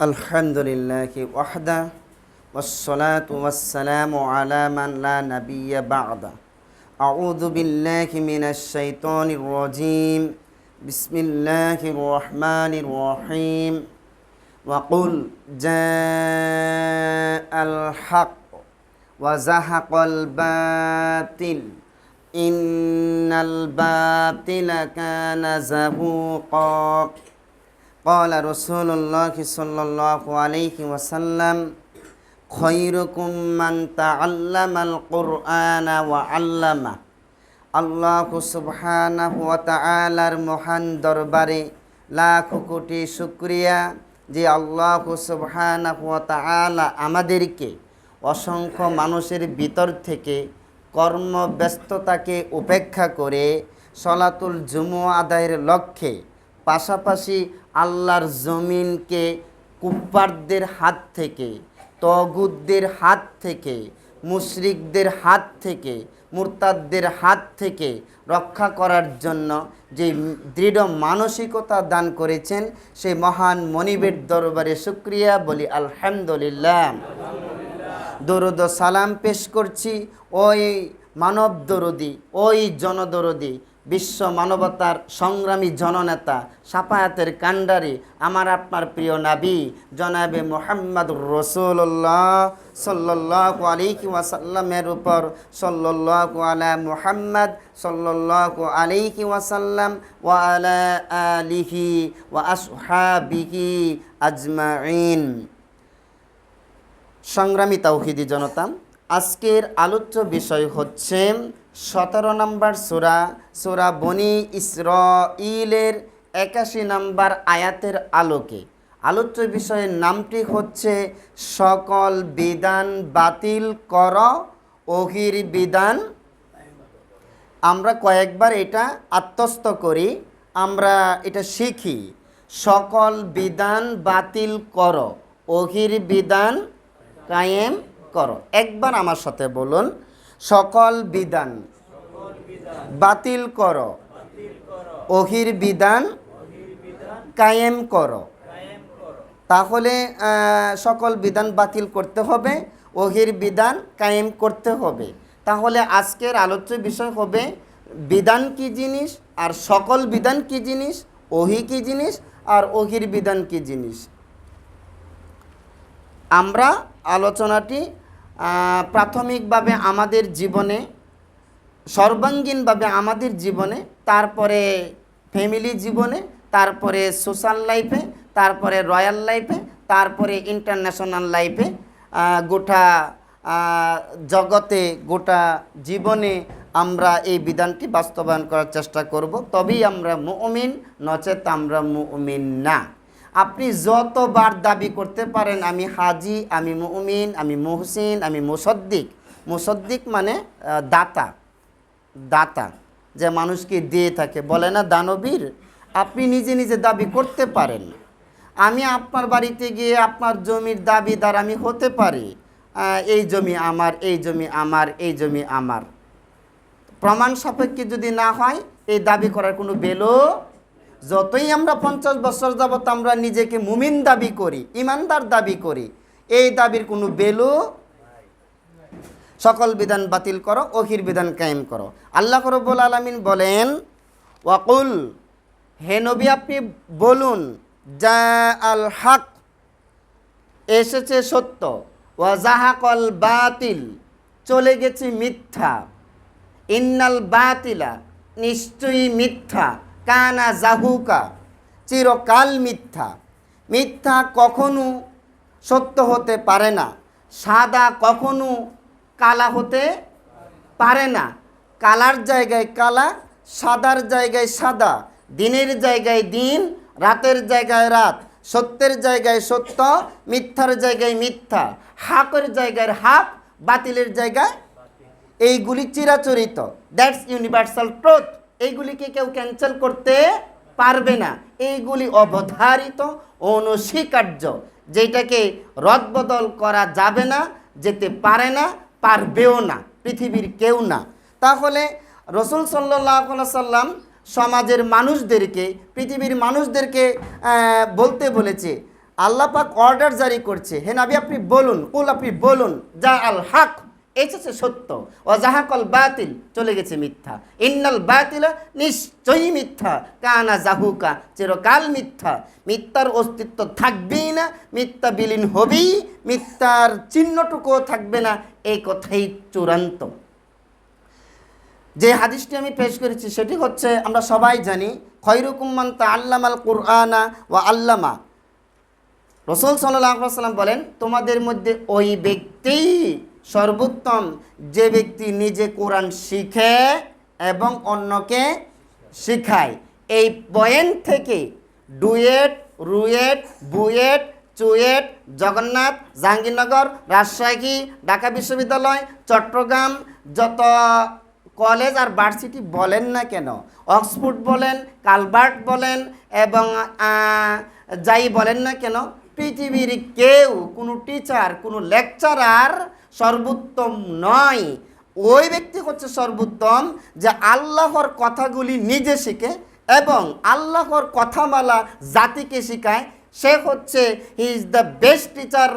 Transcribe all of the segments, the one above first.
الحمد لله وحده والصلاة والسلام على من لا نبي بعد أعوذ بالله من الشيطان الرجيم. بسم الله الرحمن الرحيم. وقل جاء الحق وزهق الباطل. إن الباطل كان زهوقا. قال رسول الله صلى الله عليه وسلم خيركم من تعلم القرآن وعلمه আল্লাহ সুবহানাহু ওয়া তাআলার মহান দরবারে লাখ কোটি শুকরিয়া যে আল্লাহ সুবহানাহু ওয়া তাআলা আমাদেরকে অসংখ্য মানুষের ভিতর থেকে কর্মব্যস্ততাকে উপেক্ষা করে সলাতুল জুমু আদায়ের লক্ষ্যে পাশাপাশি আল্লাহর জমিনকে কুপ্পারদের হাত থেকে তগুদদের হাত থেকে, মুশরিকদের হাত থেকে, মুরতাদদের হাত থেকে রক্ষা করার জন্য যে দৃঢ় মানসিকতা দান করেছেন, সেই মহান মনিবের দরবারে শুক্রিয়া বলি, আলহামদুলিল্লাহ। দরুদ সালাম পেশ করছি, ওই মানব দরদি ওই জনদরদি বিশ্ব মানবতার সংগ্রামী জননেতা সাফায়াতের কাণ্ডারি আমার আপনার প্রিয় নাবি জনাবে মোহাম্মদ রসুল্লাহ সাল্লাহ আলিহি ওয়াসাল্লামের উপর। সাল্লাহ আলা মুহাম্মদ সাল্লাহ আলিহি ওয়াসাল্লাম ওয়া আলা আলিহি ওয়া আসহাবিহি আজমাইন। সংগ্রামী তাওহিদি জনতা আজকের আলোচ্য বিষয় হচ্ছে সতেরো নম্বর সুরা সুরা বনি ইসর ইলের একাশি নম্বর আয়াতের আলোকে। আলোচ্য বিষয়ের নামটি হচ্ছে, সকল বিধান বাতিল কর ওহির বিধান। আমরা কয়েকবার এটা আত্মস্থ করি, আমরা এটা শিখি, সকল বিধান বাতিল কর ওহির বিধান কায়েম করো। একবার আমার সাথে বলুন, সকল বিধান বাতিল করো। অহির বিধান কায়েম করো। তাহলে সকল বিধান বাতিল করতে হবে, অহির বিধান কায়েম করতে হবে। তাহলে আজকের আলোচ্য বিষয় হবে, বিধান কি জিনিস আর সকল বিধান কি জিনিস ওহি কি জিনিস আর ওহির বিধান কি জিনিস। আমরা আলোচনাটি প্রাথমিকভাবে আমাদের জীবনে, সর্বাঙ্গীনভাবে আমাদের জীবনে, তারপরে ফ্যামিলি জীবনে, তারপরে সোশ্যাল লাইফে, তারপরে রয়্যাল লাইফে, তারপরে ইন্টারন্যাশনাল লাইফে গোটা জগতে, গোটা জীবনে আমরা এই বিধানটি বাস্তবায়ন করার চেষ্টা করব। তবেই আমরা মুমিন, নচেত আমরা মুমিন না। আপনি যতবার দাবি করতে পারেন, আমি হাজি, আমি মুমিন, আমি মুহসিন, আমি মুসদ্দিক। মুসদ্দিক মানে দাতা। দাতা। যে মানুষকে দিয়ে থাকে, বলে না দানবীর? আপনি নিজে নিজে দাবি করতে পারেন। আমি আপনার বাড়িতে গিয়ে আপনার জমির দাবিদার আমি হতে পারি। এই জমি আমার, এই জমি আমার, এই জমি আমার। প্রমাণ সাপেক্ষে যদি না হয়, এই দাবি করার কোনো বেলো যতই আমরা পঞ্চাশ বছর যাবত আমরা নিজেকে মুমিন দাবি করি, ইমানদার দাবি করি, এই দাবির কোনো বেলো সকল বিধান বাতিল করো ওহির বিধান কায়েম করো। আল্লাহ রব্বুল আলমিন বলেন, ওয়াকুল, হে নবী আপনি বলুন যা আল হক, এসেছে সত্য ওয়াজাহাকল বাতিল, চলে গেছে মিথ্যা। ইন্নাল বাতিলা, নিশ্চয়ই মিথ্যা। কানা জাহুকা, চিরকাল মিথ্যা। মিথ্যা কখনো সত্য হতে পারে না। সাদা কখনো কালা হতে পারে না। কালার জায়গায় কালা, সাদার জায়গায় সাদা, দিনের জায়গায় দিন, রাতের জায়গায় রাত, সত্যের জায়গায় সত্য, মিথ্যার জায়গায় মিথ্যা, হাকের জায়গায় হাক, বাতিলের জায়গায় এইগুলি চিরাচরিত। দ্যাটস ইউনিভার্সাল ট্রুথ এইগুলিকে কেউ ক্যান্সেল করতে পারবে না। এইগুলি অবধারিত, অনস্বীকার্য। যেটাকে রদবদল করা যাবে না, যেতে পারে না, পারবেও না, পৃথিবীর কেউ না। তাহলে রসুল সাল্লাহ সাল্লাম সমাজের মানুষদেরকে, পৃথিবীর মানুষদেরকে বলতে বলেছে, আল্লাহ পাক অর্ডার জারি করছে। হে নাবি, আপনি বলুন, কুল আপনি বলুন, যা আল হক এসেছে সত্য। ও জাহাকল বাতিল, চলে গেছে মিথ্যা। ইন্নাল বাতিল নিশ্চয়ই মিথ্যা। কানা জাহুকা, চিরকাল মিথ্যা। মিথ্যার অস্তিত্ব থাকবেই না, মিথ্যা বিলীন হবেই, মিথ্যার চিহ্নটুকুও থাকবে না এই কথাই চূড়ান্ত। যে হাদিসটি আমি পেশ করেছি, সেটি হচ্ছে, আমরা সবাই জানি খৈরুকুম্মান তা আল্লামাল কুরআনা ও আল্লামা। রসুল সাল্লাম বলেন, তোমাদের মধ্যে ওই ব্যক্তি সর্বোত্তম যে ব্যক্তি নিজে কোরআন শিখে এবং অন্যকে শিখায়। এই পয়েন্ট থেকে ডুয়েট, রুয়েট, বুয়েট, চুয়েট, জগন্নাথ, জাহাঙ্গীরনগর, রাজশাহী, ঢাকা বিশ্ববিদ্যালয়, চট্টগ্রাম, যত কলেজ আর ভার্সিটি বলেন না কেন, অক্সফোর্ড বলেন, কালবার্ট বলেন এবং যাই বলেন না কেন, পৃথিবীর কেউ কোনো টিচার কোনো লেকচারার সর্বোত্তম নয়। ওই ব্যক্তি হচ্ছে সর্বোত্তম যে আল্লাহর কথাগুলি নিজে শিখে এবং আল্লাহর কথামালা জাতিকে শিখায়। সে হচ্ছে he is the best teacher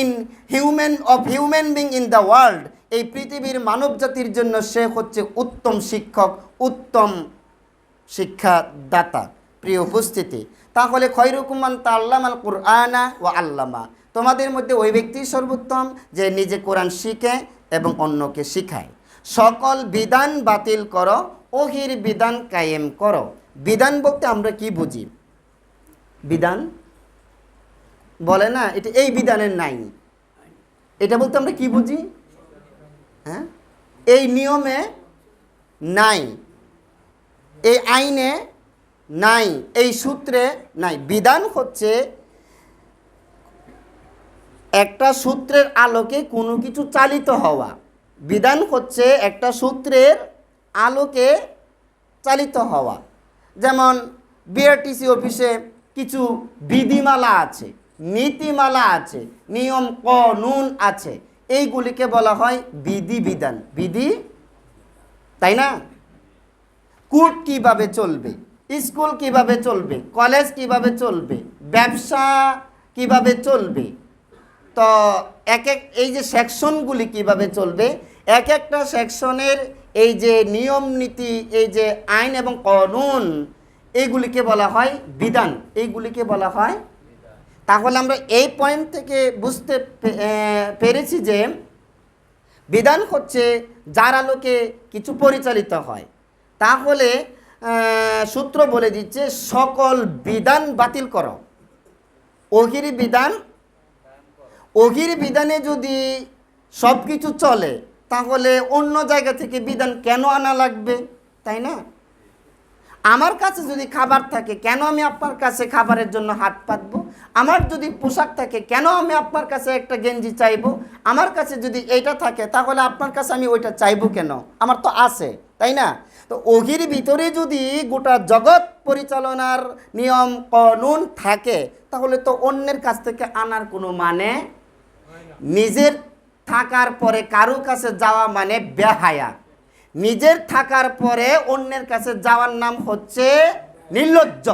in human of human being in the world এই পৃথিবীর মানব জাতির জন্য সে হচ্ছে উত্তম শিক্ষক, উত্তম শিক্ষাদাতা। প্রিয় উপস্থিতি, তাহলে খৈরুকুমান তা আল্লামাল কুরআনা ও আল্লামা। তোমাদের মধ্যে ওই ব্যক্তি সর্বোত্তম যে নিজে কোরআন শিখে এবং অন্যকে শিখায়। সকল বিধান বাতিল করো ওহির বিধান কায়েম করো। বিধান বলতে আমরা কি বুঝি? বিধান? বলে না, এটা এই বিধানের নাই। এটা বলতে আমরা কি বুঝি? হ্যাঁ? এই নিয়মে নাই। এই আইনে নাই। এই সূত্রে নাই। বিধান হচ্ছে একটা সূত্রের আলোকে কোনো কিছু চালিত হওয়া। বিধান হচ্ছে একটা সূত্রের আলোকে চালিত হওয়া। যেমন বিআরটিসি অফিসে কিছু বিধিমালা আছে, নীতিমালা আছে, নিয়ম কানুন আছে। এইগুলিকে বলা হয় বিধি বিধান। বিধি? তাই না? কোর্ট কীভাবে চলবে? স্কুল কীভাবে চলবে? কলেজ কীভাবে চলবে? ব্যবসা কীভাবে চলবে? তো এক এক, এই যে সেকশনগুলি কীভাবে চলবে? এক একটা সেকশনের এই যে নিয়ম নীতি, এই যে আইন এবং কানুন এইগুলিকে বলা হয় বিধান। এইগুলিকে বলা হয় তাহলে আমরা এই পয়েন্ট থেকে বুঝতে পেরেছি যে বিধান হচ্ছে যার আলোকে কিছু পরিচালিত হয়। তাহলে সূত্র বলে দিচ্ছে সকল বিধান বাতিল করো। অহির বিধান অহির বিধানে যদি সব কিছু চলে, তাহলে অন্য জায়গা থেকে বিধান কেন আনা লাগবে? তাই না? আমার কাছে যদি খাবার থাকে, কেন আমি আপনার কাছে খাবারের জন্য হাত পাতবো? আমার যদি পোশাক থাকে, কেন আমি আপনার কাছে একটা গেঞ্জি চাইব? আমার কাছে যদি এইটা থাকে, তাহলে আপনার কাছে আমি ওইটা চাইব কেন? আমার তো আছে, তাই না? তো ওহির ভিতরে যদি গোটা জগৎ পরিচালনার নিয়ম, কানুন থাকে, তাহলে তো অন্যের কাছ থেকে আনার কোনো মানে নিজের থাকার পরে কারও কাছে যাওয়া মানে বেহায়া নিজের থাকার পরে অন্যের কাছে যাওয়ার নাম হচ্ছে নির্লজ্জ।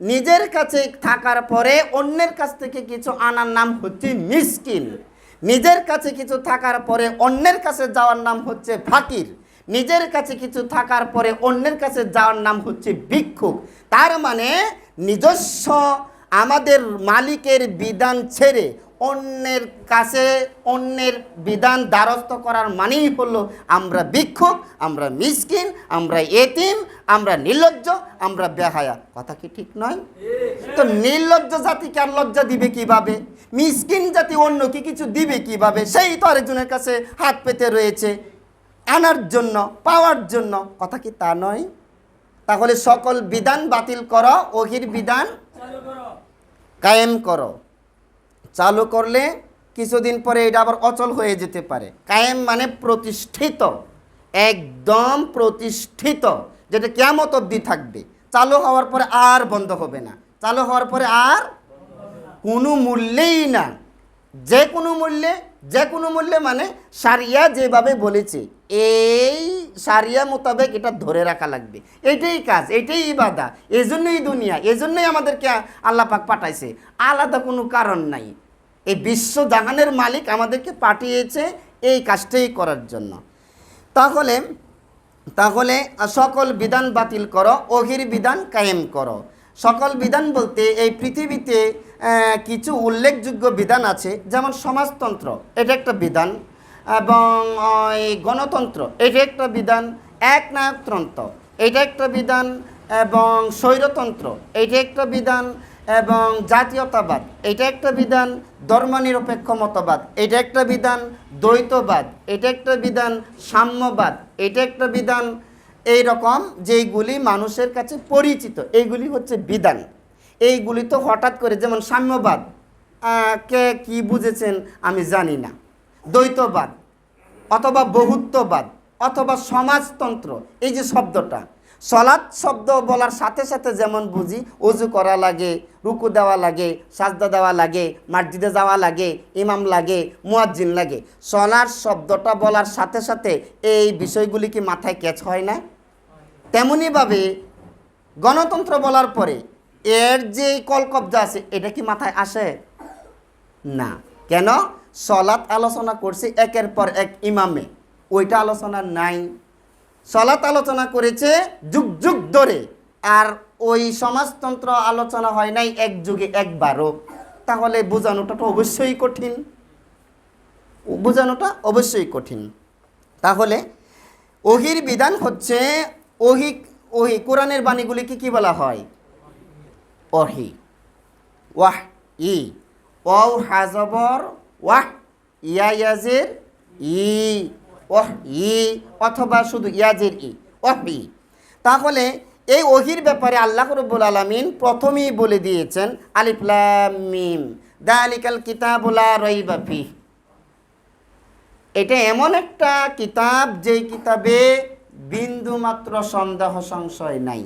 নিজের কাছে থাকার পরে অন্যের কাছ থেকে কিছু আনার নাম হচ্ছে মিসকিন। নিজের কাছে কিছু থাকার পরে অন্যের কাছে যাওয়ার নাম হচ্ছে ফাকির। নিজের কাছে কিছু থাকার পরে অন্যের কাছে যাওয়ার নাম হচ্ছে ভিক্ষুক। তার মানে নিজস্ব আমাদের মালিকের বিধান ছেড়ে অন্যের কাছে অন্যের বিধান দ্বারস্থ করার মানেই হলো আমরা ভিক্ষুক আমরা মিসকিন আমরা এতিম আমরা নির্লজ্জ আমরা বেহায়া। কথা কি ঠিক নয়? তো নির্লজ্জ জাতিকে আর লজ্জা দিবে কীভাবে? মিসকিন জাতি অন্যকে কিছু দিবে কীভাবে? সেই তো আরেকজনের কাছে হাত পেতে রয়েছে। আনার জন্য পাওয়ার জন্য। কথা কি তা নয়? তাহলে সকল বিধান বাতিল করো ওহির বিধান কায়েম করো। চালু করলে কিছুদিন পরে এটা আবার অচল হয়ে যেতে পারে। কায়েম মানে প্রতিষ্ঠিত, একদম প্রতিষ্ঠিত, যেটা কেমত অবধি থাকবে। চালু হওয়ার পরে আর বন্ধ হবে না। চালু হওয়ার পরে আর কোনো মূল্যেই না। যে কোনো মূল্যে যে কোনো মূল্যে মানে সারিয়া যেভাবে বলেছে, এই সারিয়া মোতাবেক এটা ধরে রাখা লাগবে। এটাই কাজ, এটাই ইবাদা। এই জন্যই দুনিয়া এই জন্যই আমাদেরকে আল্লাহ পাক পাঠাইছে। আলাদা কোনো কারণ নাই। এই বিশ্ব জাহানের মালিক আমাদেরকে পাঠিয়েছে এই কাজটাই করার জন্য। তাহলে তাহলে সকল বিধান বাতিল করো, অহির বিধান কায়েম করো। সকল বিধান বলতে এই পৃথিবীতে কিছু উল্লেখযোগ্য বিধান আছে, যেমন সমাজতন্ত্র। এটা একটা বিধান। এবং গণতন্ত্র, এটা একটা বিধান একনায়কতন্ত্র এটা একটা বিধান এবং স্বৈরতন্ত্র, এটা একটা বিধান এবং জাতীয়তাবাদ, এটা একটা বিধান ধর্মনিরপেক্ষ মতবাদ, এটা একটা বিধান দ্বৈতবাদ, এটা একটা বিধান সাম্যবাদ, এটা একটা বিধান এই রকম যেইগুলি মানুষের কাছে পরিচিত, এইগুলি হচ্ছে বিধান। এইগুলি তো হঠাৎ করে যেমন সাম্যবাদ কে কি বুঝেছেন আমি জানি না। দ্বৈতবাদ, অথবা বহুত্ববাদ, অথবা সমাজতন্ত্র, এই যে শব্দটা। সলাৎ শব্দ বলার সাথে সাথে যেমন বুঝি অজু করা লাগে, রুকু দেওয়া লাগে, সাজদা দেওয়া লাগে, মসজিদে যাওয়া লাগে, ইমাম লাগে, মুয়াজ্জিন লাগে। সলার শব্দটা বলার সাথে সাথে এই বিষয়গুলি কি মাথায় ক্যাচ হয় না? তেমনইভাবে গণতন্ত্র বলার পরে এর যে কলকব্জা আছে, এটা কি মাথায় আসে? না। কেন? সলাৎ আলোচনা করছে একের পর এক ইমামে। ওইটা আলোচনা নাই। সলাৎ আলোচনা করেছে যুগ যুগ ধরে। আর ওই সমাজতন্ত্র আলোচনা হয় নাই এক যুগে একবারও। তাহলে বোঝানোটা তো অবশ্যই কঠিন। বোঝানোটা অবশ্যই কঠিন। তাহলে ওহির বিধান হচ্ছে ওহি ওহি, কোরআনের বাণীগুলিকে কি বলা হয়? অহি ওয়াহ ই ওয়াও, হাজবর ওয়াহ ইয়া ইয়াজের ই, ওহ, ই, অথবা শুধু ইয়াজের ই, ওহ, ই। তাহলে এই ওহির ব্যাপারে আল্লাহ রব্বুল আলমিন প্রথমেই বলে দিয়েছেন আলিফলাম মিম, দালিকাল কিতাবুলা রইবা ফিহ। এটা এমন একটা কিতাব, যেই কিতাবে বিন্দু মাত্র সন্দেহ সংশয় নাই।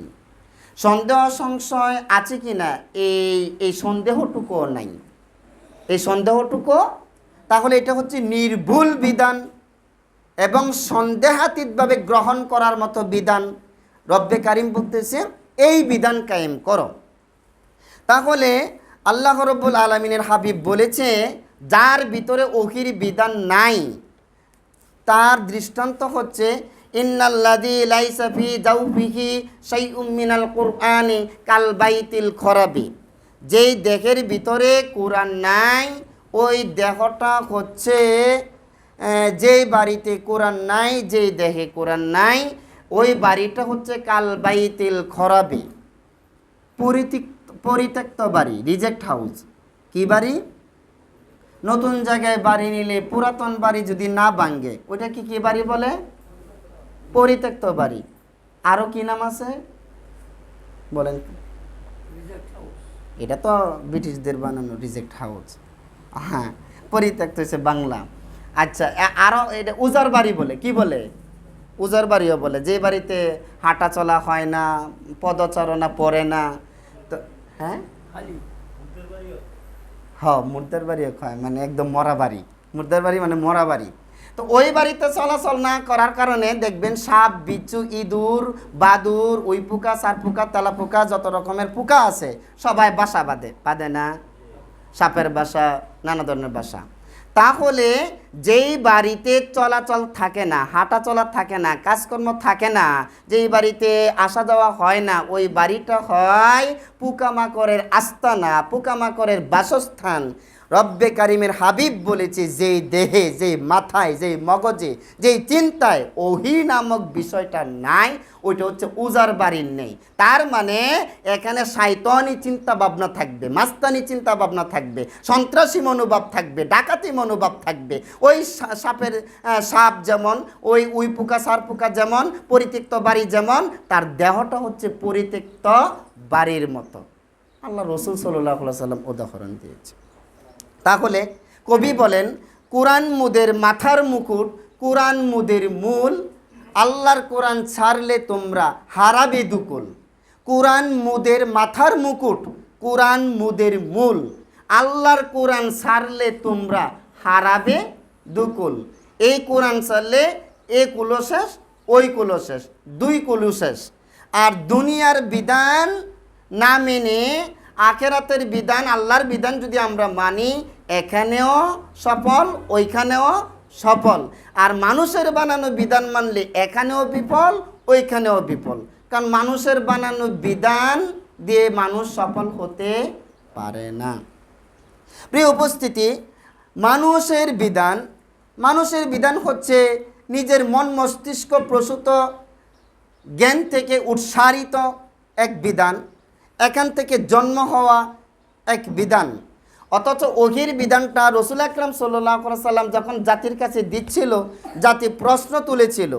সন্দেহ সংশয় আছে কি না এই এই সন্দেহটুকুও নাই। এই সন্দেহটুকু তাহলে এটা হচ্ছে নির্ভুল বিধান এবং সন্দেহাতীতভাবে গ্রহণ করার মতো বিধান। রব্বে কারিম বলতেছে, এই বিধান কায়েম করো। তাহলে আল্লাহ রব্বুল আলমিনের হাবিব বলেছে, যার ভিতরে ওহির বিধান নাই, তার দৃষ্টান্ত হচ্ছে ইন্নাল্লাদি লাইসাফি খরাবি। যেই দেহের ভিতরে কোরআন নাই ওই দেহটা হচ্ছে যেই বাড়িতে কোরআন নাই যেই দেহে কোরআন নাই ওই বাড়িটা হচ্ছে কাল বাইতিল খরাবি। পরিত্যক্ত পরিত্যক্ত বাড়ি রিজেক্ট হাউস কি বাড়ি? নতুন জায়গায় বাড়ি নিলে পুরাতন বাড়ি যদি না ভাঙ্গে ওইটা কি কি বাড়ি বলে? পরিত্যক্ত বাড়ি। আরও কি নাম আছে? বলেন। এটা তো ব্রিটিশদের বানানো রিজেক্ট হাউস হ্যাঁ পরিত্যক্ত হয়েছে বাংলা। আচ্ছা আরও এটা উজার বাড়ি বলে কি বলে? উজার বাড়িও বলে যে বাড়িতে হাঁটা চলা হয় না পদচারণা পড়ে না তো হ্যাঁ? হ মুর্দার বাড়িও খায় মানে একদম মরা বাড়ি। মুর্দার বাড়ি মানে মরা বাড়ি। তো ওই বাড়িতে চলাচল না করার কারণে দেখবেন সাপ বিচ্ছু ইঁদুর বাদুর উই পোকা সার পোকা তেলা পোকা যত রকমের পোকা আছে সবাই বাসা বাঁধে বাঁধে না। সাপের বাসা, নানা ধরনের বাসা। তাহলে যেই বাড়িতে চলাচল থাকে না হাঁটা চলা থাকে না, কাজকর্ম থাকে না, যেই বাড়িতে আসা যাওয়া হয় না, ওই বাড়িটা হয় পোকামাকড়ের আস্তানা, পোকামাকড়ের বাসস্থান। রব্বে কারিমের হাবিব বলেছে যেই দেহে, যে মাথায়, যে মগজে যেই চিন্তায় ওহি নামক বিষয়টা নাই, ওইটা হচ্ছে উজার বাড়ির নেই। তার মানে এখানে সাইতনি চিন্তা ভাবনা থাকবে, মাস্তানি চিন্তা ভাবনা থাকবে, সন্ত্রাসী মনোভাব থাকবে, ডাকাতি মনোভাব থাকবে। ওই সাপের সাপ যেমন, ওই উই পোকা, সার পোকা যেমন, পরিত্যক্ত বাড়ি যেমন, তার দেহটা হচ্ছে পরিত্যক্ত বাড়ির মতো। আল্লাহ রসুল সাল্লাহ সাল্লাম উদাহরণ দিয়েছে। তাহলে কবি বলেন, কোরআন মুদের মাথার মুকুট, কোরআন মুদের মূল। আল্লাহর কোরআন ছাড়লে তোমরা হারাবে দুকুল। কোরআন মুদের মাথার মুকুট, কোরআন মুদের মূল। আল্লাহর কোরআন ছাড়লে তোমরা হারাবে দুকুল। এই কোরআন ছাড়লে এ কুলো শেষ, ওই কুলো শেষ, দুই কুলু শেষ। আর দুনিয়ার বিধান না মেনে আখেরাতের বিধান, আল্লাহর বিধান যদি আমরা মানি এখানেও সফল, ওইখানেও সফল। আর মানুষের বানানো বিধান মানলে এখানেও বিফল, ওইখানেও বিফল। কারণ মানুষের বানানো বিধান দিয়ে মানুষ সফল হতে পারে না। প্রিয় উপস্থিতি, মানুষের বিধান মানুষের বিধান হচ্ছে নিজের মন মস্তিষ্ক প্রসূত, জ্ঞান থেকে উৎসারিত এক বিধান, এখান থেকে জন্ম হওয়া এক বিধান। অথচ ওহির বিধানটা রসুল আকরাম সাল্লাম যখন জাতির কাছে দিচ্ছিল জাতি প্রশ্ন তুলেছিল।